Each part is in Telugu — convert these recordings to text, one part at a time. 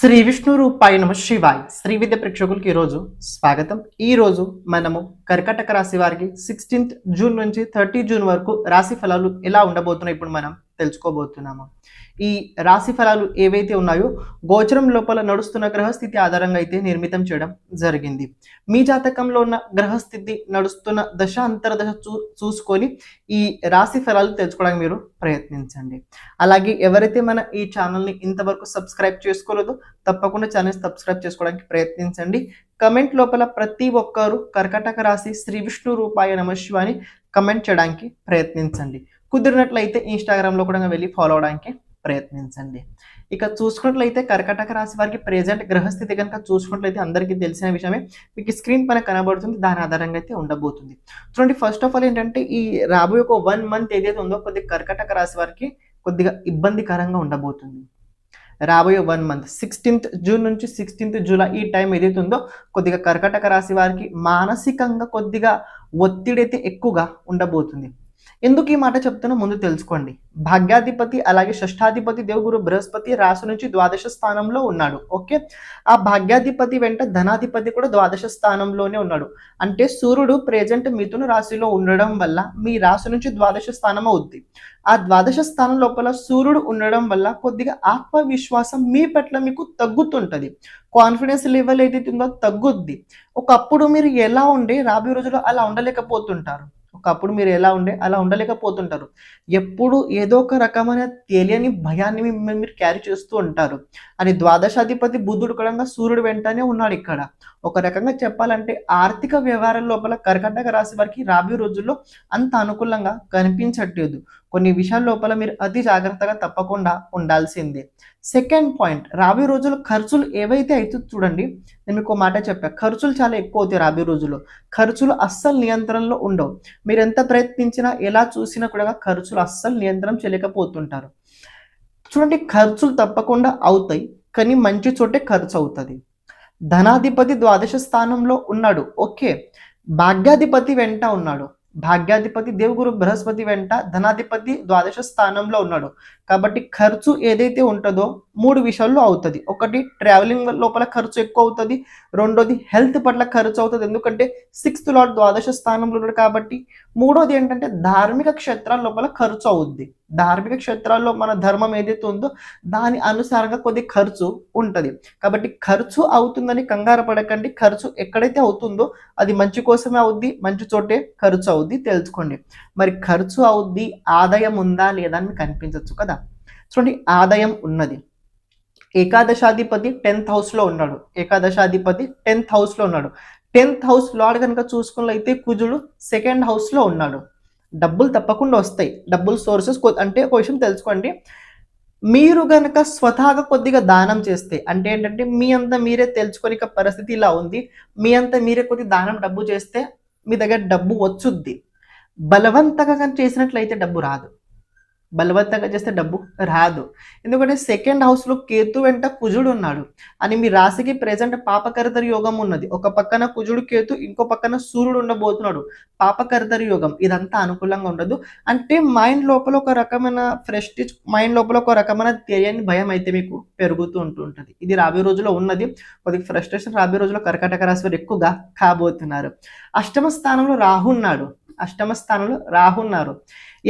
శ్రీ విష్ణు రూపాయ నమ శివాయ్. శ్రీ విద్య ప్రేక్షకులకి ఈరోజు స్వాగతం. ఈ రోజు మనము కర్కటక రాశి వారికి సిక్స్టీన్త్ జూన్ నుంచి థర్టీ జూన్ వరకు రాశి ఫలాలు ఎలా ఉండబోతున్నాయి? ఇప్పుడు మనం తెలుసుకోబోతున్నాము. ఈ రాశి ఫలాలు ఏవైతే ఉన్నాయో గోచరం లోపల నడుస్తున్న గ్రహస్థితి ఆధారంగా అయితే నిర్మితం చేయడం జరిగింది. మీ జాతకంలో ఉన్న గ్రహస్థితి నడుస్తున్న దశ అంతర్దశ చూ చూసుకొని ఈ రాశి ఫలాలు తెలుసుకోవడానికి మీరు ప్రయత్నించండి. అలాగే ఎవరైతే మన ఈ ఛానల్ని ఇంతవరకు సబ్స్క్రైబ్ చేసుకోలేదో తప్పకుండా ఛానల్ సబ్స్క్రైబ్ చేసుకోవడానికి ప్రయత్నించండి. కమెంట్ లోపల ప్రతి ఒక్కరు కర్కటక రాశి శ్రీ విష్ణు రూపాయ నమ శివాని కమెంట్ చేయడానికి ప్రయత్నించండి. కుదిరినట్లయితే ఇన్స్టాగ్రామ్లో కూడా వెళ్ళి ఫాలో అవడానికి ప్రయత్నించండి. ఇక చూసుకున్నట్లయితే కర్కటక రాశి వారికి ప్రెజెంట్ గ్రహస్థితి కనుక చూసుకున్నట్లయితే అందరికీ తెలిసిన విషయమే మీకు స్క్రీన్ పైన కనబడుతుంది దాని ఆధారంగా అయితే ఉండబోతుంది. చూడండి ఫస్ట్ ఆఫ్ ఆల్ ఏంటంటే ఈ రాబోయే ఒక వన్ మంత్ ఏదైతే ఉందో కొద్దిగా కర్కటక రాశి వారికి కొద్దిగా ఇబ్బందికరంగా ఉండబోతుంది. రాబోయే వన్ మంత్ సిక్స్టీన్త్ జూన్ నుంచి సిక్స్టీన్త్ జూలై ఈ టైం ఏదైతే ఉందో కొద్దిగా కర్కటక రాశి వారికి మానసికంగా కొద్దిగా ఒత్తిడి అయితే ఎక్కువగా ఉండబోతుంది. ఎందుకు ఈ మాట చెప్తున్నా ముందు తెలుసుకోండి. భాగ్యాధిపతి అలాగే షష్ఠాధిపతి దేవుగురు బృహస్పతి రాశి నుంచి ద్వాదశ స్థానంలో ఉన్నాడు. ఓకే? ఆ భాగ్యాధిపతి వెంట ధనాధిపతి కూడా ద్వాదశ స్థానంలోనే ఉన్నాడు. అంటే సూర్యుడు ప్రెజెంట్ మిథున రాశిలో ఉండడం వల్ల మీ రాశి నుంచి ద్వాదశ స్థానం అవుద్ది. ఆ ద్వాదశ స్థానం లోపల సూర్యుడు ఉండడం వల్ల కొద్దిగా ఆత్మవిశ్వాసం మీ పట్ల మీకు తగ్గుతుంటది. కాన్ఫిడెన్స్ లెవెల్ ఏదైతే ఉందో తగ్గుద్ది. ఒకప్పుడు మీరు ఎలా ఉండే రాబోయే రోజుల్లో అలా ఉండలేకపోతుంటారు. ఒకప్పుడు మీరు ఎలా ఉండే అలా ఉండలేకపోతుంటారు. ఎప్పుడు ఏదో ఒక రకమైన తెలియని భయాన్ని మిమ్మల్ని మీరు క్యారీ చేస్తూ ఉంటారు. అని ద్వాదశాధిపతి బుద్ధుడు కూడా సూర్యుడు వెంటనే ఉన్నాడు ఇక్కడ. ఒక రకంగా చెప్పాలంటే ఆర్థిక వ్యవహారం లోపల కర్కటక రాశి వారికి రాబోయే రోజుల్లో అంత అనుకూలంగా కనిపించట్లేదు. కొన్ని విషయాల లోపల మీరు అతి జాగ్రత్తగా తప్పకుండా ఉండాల్సిందే. సెకండ్ పాయింట్ రాబోయే రోజుల్లో ఖర్చులు ఏవైతే అవుతుందో చూడండి నేను మీకు మాట చెప్పా. ఖర్చులు చాలా ఎక్కువ అవుతాయి రాబోయే రోజుల్లో. ఖర్చులు అస్సలు నియంత్రణలో ఉండవు. మీరు ఎంత ప్రయత్నించినా ఎలా చూసినా కూడా ఖర్చులు అస్సలు నియంత్రణ చేయలేకపోతుంటారు. చూడండి ఖర్చులు తప్పకుండా అవుతాయి కానీ మంచి చోటే ఖర్చు అవుతుంది. ధనాధిపతి ద్వాదశ స్థానంలో ఉన్నాడు. ఓకే. భాగ్యాధిపతి వెంట ఉన్నాడు. భాగ్యాధిపతి దేవుగురు బృహస్పతి వెంట ధనాధిపతి ద్వాదశ స్థానంలో ఉన్నాడు. కాబట్టి ఖర్చు ఏదైతే ఉంటుందో మూడు విషయాల్లో అవుతుంది. ఒకటి ట్రావెలింగ్ లోపల ఖర్చు ఎక్కువ అవుతుంది. రెండోది హెల్త్ పట్ల ఖర్చు అవుతుంది. ఎందుకంటే సిక్స్త్ లాట్ ద్వాదశ స్థానంలో ఉన్నాడు కాబట్టి మూడోది ఏంటంటే ధార్మిక క్షేత్రాల లోపల ఖర్చు అవుద్ది. ధార్మిక క్షేత్రాల్లో మన ధర్మం ఏదైతే ఉందో దాని అనుసారంగా కొద్ది ఖర్చు ఉంటుంది. కాబట్టి ఖర్చు అవుతుందని కంగారు పడకండి. ఖర్చు ఎక్కడైతే అవుతుందో అది మంచి కోసమే అవుద్ది మంచి చోటే ఖర్చు అవుద్ది తెలుసుకోండి. మరి ఖర్చు అవుద్ది ఆదాయం ఉందా లేదా అని మీకు కనిపించవచ్చు కదా? చూడండి ఆదాయం ఉన్నది. ఏకాదశాధిపతి టెన్త్ హౌస్లో ఉన్నాడు. ఏకాదశాధిపతి టెన్త్ హౌస్లో ఉన్నాడు. టెన్త్ హౌస్ లాడ్ కనుక చూసుకున్నట్లయితే కుజుడు సెకండ్ హౌస్లో ఉన్నాడు. డబ్బులు తప్పకుండా వస్తాయి. డబ్బులు సోర్సెస్ అంటే ఒక విషయం తెలుసుకోండి. మీరు కనుక స్వతహాగా కొద్దిగా దానం చేస్తే అంటే ఏంటంటే మీ అంతా మీరే తెలుసుకొని పరిస్థితి ఇలా ఉంది. మీ అంతా మీరే కొద్ది దానం డబ్బు చేస్తే మీ దగ్గర డబ్బు వచ్చుద్ది. బలవంతంగా కానీ చేసినట్లయితే డబ్బు రాదు. బలవంతంగా చేస్తే డబ్బు రాదు. ఎందుకంటే సెకండ్ హౌస్లో కేతు వెంట కుజుడు ఉన్నాడు. అని మీ రాశికి ప్రజెంట్ పాపకర్తరి యోగం ఉన్నది. ఒక పక్కన కుజుడు కేతు ఇంకో పక్కన సూర్యుడు ఉండబోతున్నాడు. పాపకర్తరి యోగం. ఇదంతా అనుకూలంగా ఉండదు. అంటే మైండ్ లోపల ఒక రకమైన ఫ్రెస్టిజ్ మైండ్ లోపల ఒక రకమైన తెలియని భయం అయితే మీకు పెరుగుతూ ఉంటుంటుంది ఇది రాబోయే రోజులో ఉన్నది. కొద్దిగా ఫ్రస్ట్రేషన్ రాబోయే రోజుల్లో కర్కాటక రాశి వారు ఎక్కువగా కాబోతున్నారు. అష్టమ స్థానంలో రాహు ఉన్నాడు. అష్టమ స్థానంలో రాహు ఉన్నారు.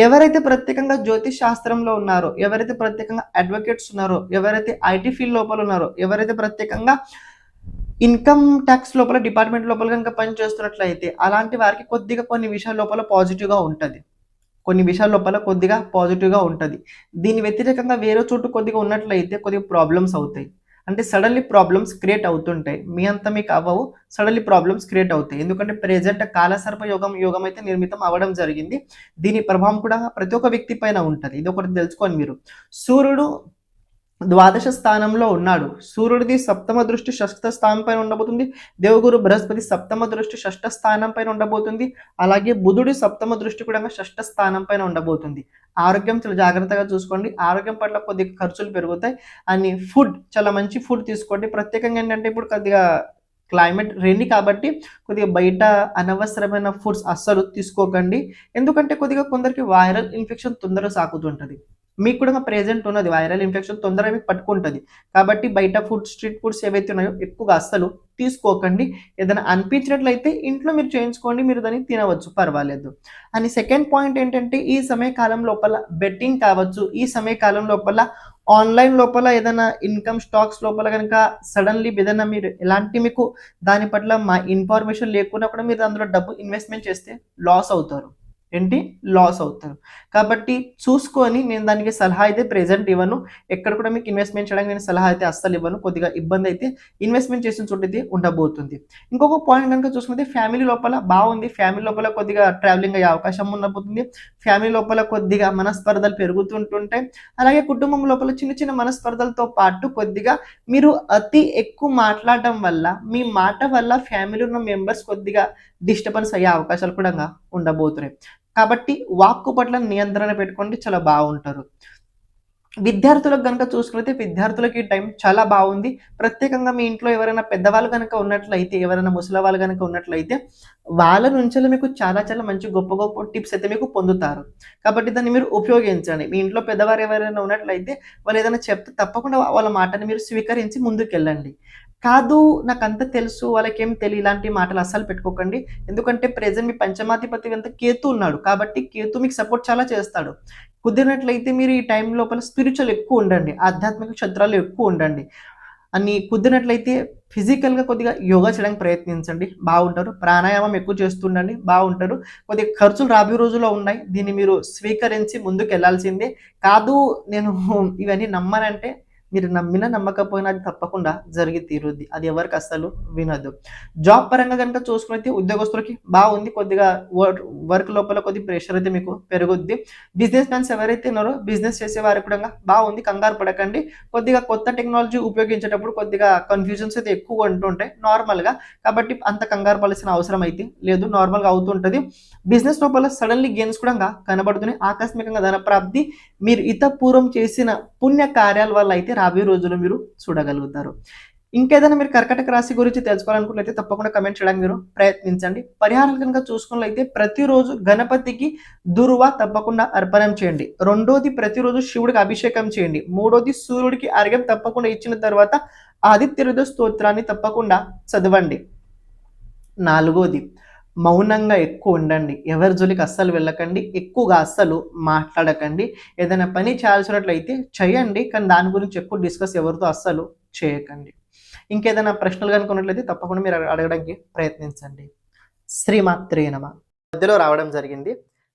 ఎవరైతే ప్రత్యేకంగా జ్యోతిష్ శాస్త్రంలో ఉన్నారో ఎవరైతే ప్రత్యేకంగా అడ్వకేట్స్ ఉన్నారో ఎవరైతే ఐటీ ఫీల్డ్ లోపల ఉన్నారో ఎవరైతే ప్రత్యేకంగా ఇన్కమ్ ట్యాక్స్ లోపల డిపార్ట్మెంట్ లోపల కనుక పనిచేస్తున్నట్లయితే అలాంటి వారికి కొద్దిగా కొన్ని విషయాల లోపల పాజిటివ్గా ఉంటుంది. కొన్ని విషయాల లోపల కొద్దిగా పాజిటివ్గా ఉంటుంది. దీని వ్యతిరేకంగా వేరే చోటు కొద్దిగా ఉన్నట్లయితే కొద్దిగా ప్రాబ్లమ్స్ అవుతాయి. అంటే సడన్లీ ప్రాబ్లమ్స్ క్రియేట్ అవుతుంటాయి. మీ అంతా మీకు అవ్వవు సడన్లీ ప్రాబ్లమ్స్ క్రియేట్ అవుతాయి. ఎందుకంటే ప్రెజెంట్ కాలసర్ప యోగం యోగం అయితే నిర్మితం అవ్వడం జరిగింది. దీని ప్రభావం కూడా ప్రతి ఒక్క వ్యక్తి పైన ఉంటుంది. ఇది ఒకటి తెలుసుకోండి మీరు. సూర్యుడు ద్వాదశ స్థానంలో ఉన్నాడు. సూర్యుడిది సప్తమ దృష్టి షష్ఠ స్థానం పైన ఉండబోతుంది. దేవగురు బృహస్పతి సప్తమ దృష్టి షష్ఠ స్థానం పైన ఉండబోతుంది. అలాగే బుధుడి సప్తమ దృష్టి కూడా షష్ఠ స్థానం పైన ఉండబోతుంది. ఆరోగ్యం చాలా జాగ్రత్తగా చూసుకోండి. ఆరోగ్యం పట్ల కొద్దిగా ఖర్చులు పెరుగుతాయి. అని ఫుడ్ చాలా మంచి ఫుడ్ తీసుకోండి. ప్రత్యేకంగా ఏంటంటే ఇప్పుడు కొద్దిగా క్లైమేట్ రెయినీ కాబట్టి కొద్దిగా బయట అనవసరమైన ఫుడ్స్ అస్సలు తీసుకోకండి. ఎందుకంటే కొద్దిగా కొందరికి వైరల్ ఇన్ఫెక్షన్ తొందరగా సాకుతుంటుంది మీకు కూడా ప్రెజెంట్ ఉన్నది. వైరల్ ఇన్ఫెక్షన్ తొందరగా మీకు పట్టుకుంటుంది. కాబట్టి బయట ఫుడ్ స్ట్రీట్ ఫుడ్స్ ఏవైతే ఉన్నాయో ఎక్కువగా అస్సలు తీసుకోకండి. ఏదైనా అనిపించినట్లయితే ఇంట్లో మీరు చేయించుకోండి. మీరు దాన్ని తినవచ్చు. పర్వాలేదు. అని సెకండ్ పాయింట్ ఏంటంటే ఈ సమయకాలం లోపల బెట్టింగ్ కావచ్చు. ఈ సమయకాలం లోపల ఆన్లైన్ లోపల ఏదైనా ఇన్కమ్ స్టాక్స్ లోపల కనుక సడన్లీ ఏదైనా మీరు ఎలాంటి మీకు దాని పట్ల మా ఇన్ఫర్మేషన్ లేకుండా కూడా మీరు అందులో డబ్బు ఇన్వెస్ట్మెంట్ చేస్తే లాస్ అవుతారు. ఏంటి? లాస్ అవుతారు. కాబట్టి చూసుకొని నేను దానికి సలహా అయితే ప్రెజెంట్ ఇవ్వను. ఎక్కడ కూడా మీకు ఇన్వెస్ట్మెంట్ చేయడానికి నేను సలహా అయితే అస్సలు ఇవ్వను. కొద్దిగా ఇబ్బంది అయితే ఇన్వెస్ట్మెంట్ చేసిన చోట అయితే ఉండబోతుంది. ఇంకొక పాయింట్ కనుక చూసుకుంటే ఫ్యామిలీ లోపల బాగుంది. ఫ్యామిలీ లోపల కొద్దిగా ట్రావెలింగ్ అయ్యే అవకాశం ఉండబోతుంది. ఫ్యామిలీ లోపల కొద్దిగా మనస్పర్ధలు పెరుగుతుంటుంటాయి అలాగే కుటుంబం లోపల చిన్న చిన్న మనస్పర్ధలతో పాటు కొద్దిగా మీరు అతి ఎక్కువ మాట్లాడడం వల్ల మీ మాట వల్ల ఫ్యామిలీ ఉన్న మెంబర్స్ కొద్దిగా డిస్టర్బెన్స్ అయ్యే అవకాశాలు కూడా ఉండబోతున్నాయి. కాబట్టి వాక్కు పట్ల నియంత్రణ పెట్టుకుంటే చాలా బాగుంటారు. విద్యార్థులకు కనుక చూసుకుంటే విద్యార్థులకి ఈ టైం చాలా బాగుంది. ప్రత్యేకంగా మీ ఇంట్లో ఎవరైనా పెద్దవాళ్ళు కనుక ఉన్నట్లయితే ఎవరైనా ముసలి వాళ్ళు కనుక ఉన్నట్లయితే వాళ్ళ నుంచి మీకు చాలా చాలా మంచి గొప్ప గొప్ప టిప్స్ అయితే మీకు పొందుతారు. కాబట్టి దాన్ని మీరు ఉపయోగించండి. మీ ఇంట్లో పెద్దవారు ఎవరైనా ఉన్నట్లయితే వాళ్ళు ఏదైనా చెప్తే తప్పకుండా వాళ్ళ మాటని మీరు స్వీకరించి ముందుకెళ్ళండి. కాదు నాకు అంత తెలుసు వాళ్ళకేం తెలియ ఇలాంటి మాటలు అస్సలు పెట్టుకోకండి. ఎందుకంటే ప్రెజెంట్ మీ పంచమాధిపతి అంత కేతు ఉన్నాడు. కాబట్టి కేతు మీకు సపోర్ట్ చాలా చేస్తాడు. కుదిరినట్లయితే మీరు ఈ టైం లోపల స్పిరిచువల్ ఎక్కువ ఉండండి. ఆధ్యాత్మిక క్షేత్రాలు ఎక్కువ ఉండండి. అని కుదిరినట్లయితే ఫిజికల్గా కొద్దిగా యోగా చేయడానికి ప్రయత్నించండి. బాగుంటారు. ప్రాణాయామం ఎక్కువ చేస్తుండండి. బాగుంటారు. కొద్దిగా ఖర్చులు రాబోయే రోజుల్లో ఉన్నాయి. దీన్ని మీరు స్వీకరించి ముందుకు వెళ్ళాల్సిందే కాదు నేను ఇవన్నీ నమ్మనంటే మీరు నమ్మినా నమ్మకపోయినా అది తప్పకుండా జరిగి తీరుద్ది. అది ఎవరికి అస్సలు వినదు. జాబ్ పరంగా కనుక చూసుకునైతే ఉద్యోగస్తులకి బాగుంది కొద్దిగా వర్క్ వర్క్ లోపల కొద్ది ప్రెషర్ అయితే మీకు పెరుగుద్ది. బిజినెస్ మ్యాన్స్ ఎవరైతే ఉన్నారో బిజినెస్ చేసే వారికి కూడా బాగుంది కంగారు పడకండి. కొద్దిగా కొత్త టెక్నాలజీ ఉపయోగించేటప్పుడు కొద్దిగా కన్ఫ్యూజన్స్ అయితే ఎక్కువ ఉంటుంటాయి నార్మల్గా కాబట్టి అంత కంగారు పడాల్సిన అవసరం అయితే లేదు నార్మల్గా అవుతుంటుంది బిజినెస్ లోపల సడన్లీ గెయిన్స్ కూడా కనబడుతున్నాయి. ఆకస్మికంగా ధనప్రాప్తి మీరు ఇతపూర్వం చేసిన పుణ్య కార్యాల వల్ల అయితే రాబోయే రోజుల్లో మీరు చూడగలుగుతారు. ఇంకేదైనా మీరు కర్కటక రాశి గురించి తెలుసుకోవాలనుకున్నట్లయితే తప్పకుండా కమెంట్ చేయడానికి మీరు ప్రయత్నించండి. పరిహారాలు కనుక చూసుకున్నట్లయితే ప్రతిరోజు గణపతికి దుర్వ తప్పకుండా అర్పణం చేయండి. రెండోది ప్రతిరోజు శివుడికి అభిషేకం చేయండి. మూడోది సూర్యుడికి అర్ఘ్యం తప్పకుండా ఇచ్చిన తర్వాత ఆదిత్య స్తోత్రాన్ని తప్పకుండా చదవండి. నాలుగోది మౌనంగా ఎక్కువ ఉండండి. ఎవరి జోలికి అస్సలు వెళ్ళకండి. ఎక్కువగా అస్సలు మాట్లాడకండి. ఏదైనా పని చేయాల్సినట్లయితే చేయండి. కానీ దాని గురించి ఎక్కువ డిస్కస్ ఎవరితో అస్సలు చేయకండి. ఇంకేదైనా ప్రశ్నలు కనుక్కున్నట్లయితే తప్పకుండా మీరు అడగడానికి ప్రయత్నించండి. శ్రీమాత్రే నమ. మధ్యలో రావడం జరిగింది.